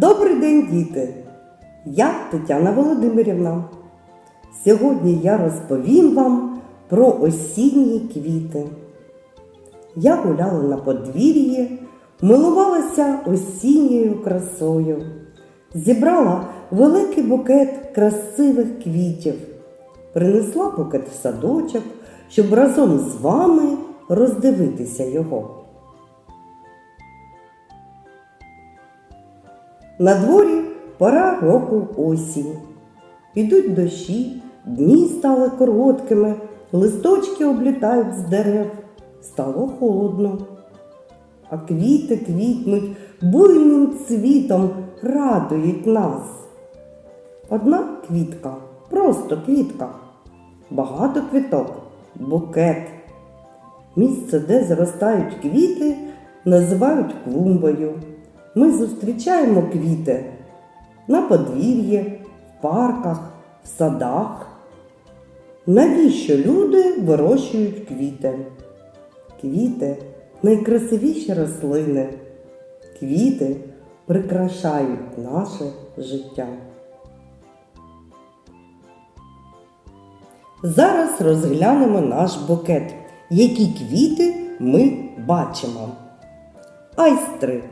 Добрий день, діти! Я Тетяна Володимирівна. Сьогодні я розповім вам про осінні квіти. Я гуляла на подвір'ї, милувалася осінньою красою, зібрала великий букет красивих квітів, принесла букет в садочок, щоб разом з вами роздивитися його. На дворі пора року осінь. Ідуть дощі, дні стали короткими, листочки облітають з дерев, стало холодно. А квіти квітнуть буйним цвітом радують нас. Одна квітка, просто квітка, багато квіток, букет. Місце, де зростають квіти, називають клумбою. Ми зустрічаємо квіти на подвір'ї, в парках, в садах. Навіщо люди вирощують квіти? Квіти найкрасивіші рослини. Квіти прикрашають наше життя. Зараз розглянемо наш букет. Які квіти ми бачимо? Айстри.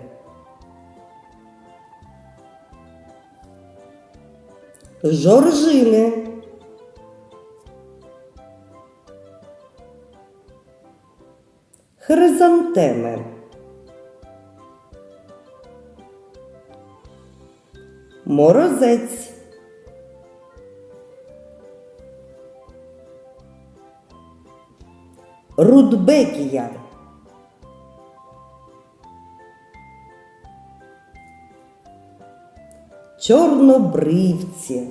Жоржини. Хризантеми. Морозець. Рудбекія. Чорнобривці.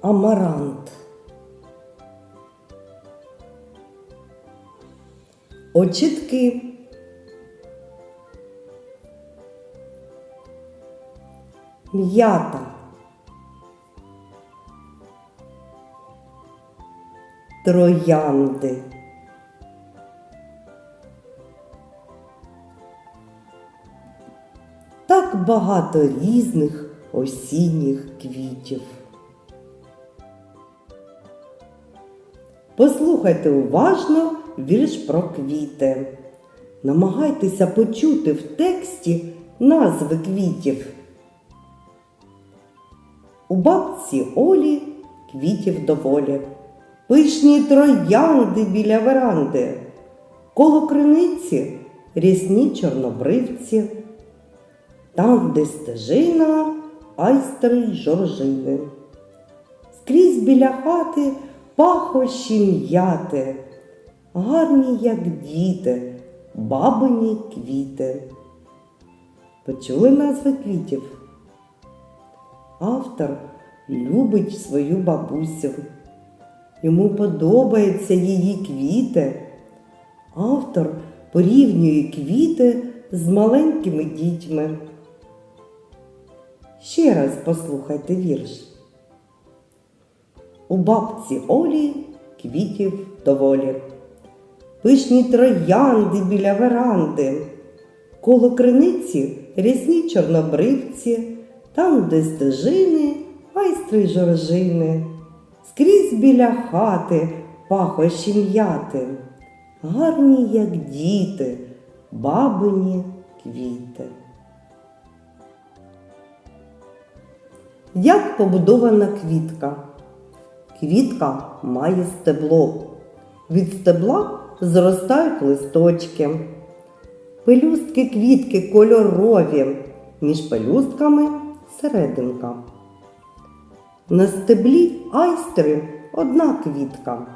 Амарант. Очітки. М'ята. Троянди. Багато різних осінніх квітів. Послухайте уважно вірш про квіти. Намагайтеся почути в тексті назви квітів. У бабці Олі квітів доволі, пишні троянди біля веранди, коло криниці рясні чорнобривці, там, де стежина, айстри жоржини. Скрізь біля хати пахощі м'яти, гарні, як діти, бабині квіти. Почули назви квітів? Автор любить свою бабусю. Йому подобаються її квіти. Автор порівнює квіти з маленькими дітьми. Ще раз послухайте вірш. У бабці Олі квітів доволі. Пишні троянди біля веранди, коло криниці рясні чорнобривці, там, де стежини, айстри жоржини, скрізь біля хати пахощі м'яти, гарні, як діти, бабині квіти. Як побудована квітка? Квітка має стебло. Від стебла зростають листочки. Пелюстки квітки кольорові, між пелюстками серединка. На стеблі айстри одна квітка.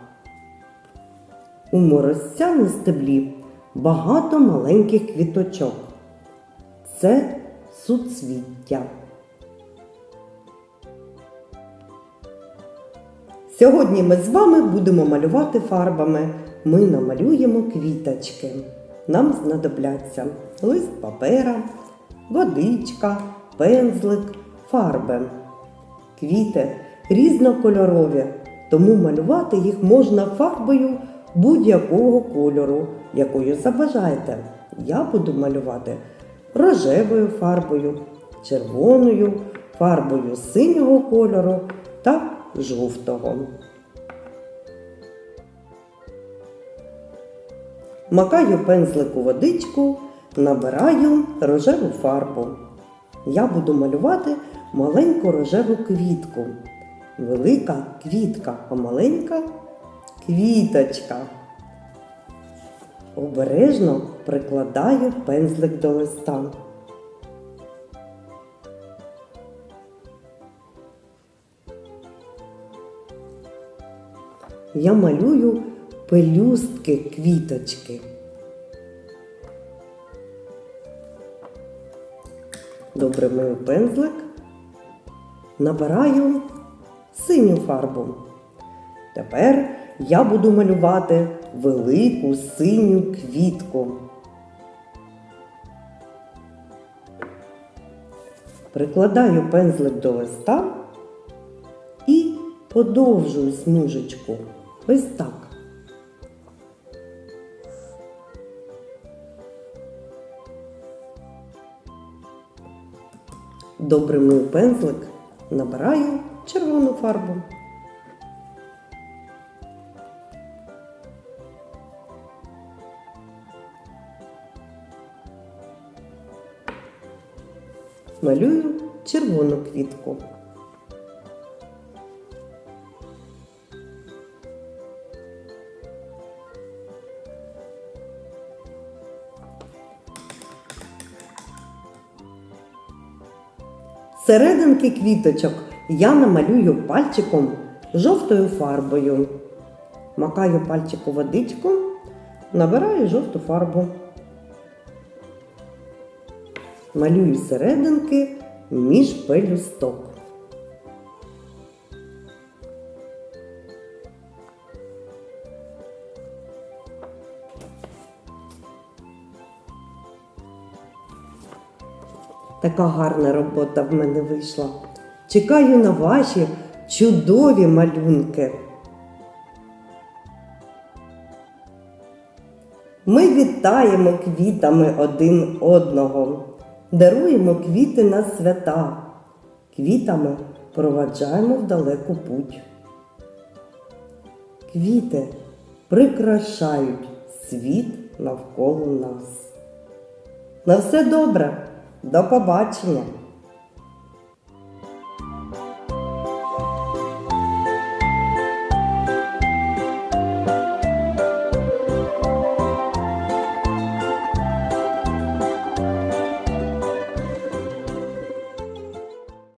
У морозця на стеблі багато маленьких квіточок. Це суцвіття. Сьогодні ми з вами будемо малювати фарбами. Ми намалюємо квіточки. Нам знадобляться лист папера, водичка, пензлик, фарби. Квіти різнокольорові, тому малювати їх можна фарбою будь-якого кольору, якою забажаєте. Я буду малювати рожевою фарбою, червоною фарбою синього кольору та жовтого. Макаю пензлик у водичку, набираю рожеву фарбу. Я буду малювати маленьку рожеву квітку. Велика квітка, а маленька квіточка. Обережно прикладаю пензлик до листа. Я малюю пелюстки квіточки. Добре мию пензлик. Набираю синю фарбу. Тепер я буду малювати велику синю квітку. Прикладаю пензлик до листа і подовжую смужечку. Ось так. Добре мию пензлик, набираю червону фарбу. Малюю червону квітку. Серединки квіточок я намалюю пальчиком жовтою фарбою. Макаю пальчику водичку, набираю жовту фарбу. Малюю серединки між пелюсток. Така гарна робота в мене вийшла. Чекаю на ваші чудові малюнки. Ми вітаємо квітами один одного, даруємо квіти на свята, квітами проваджаємо в далеку путь. Квіти прикрашають світ навколо нас. На все добре, до побачення!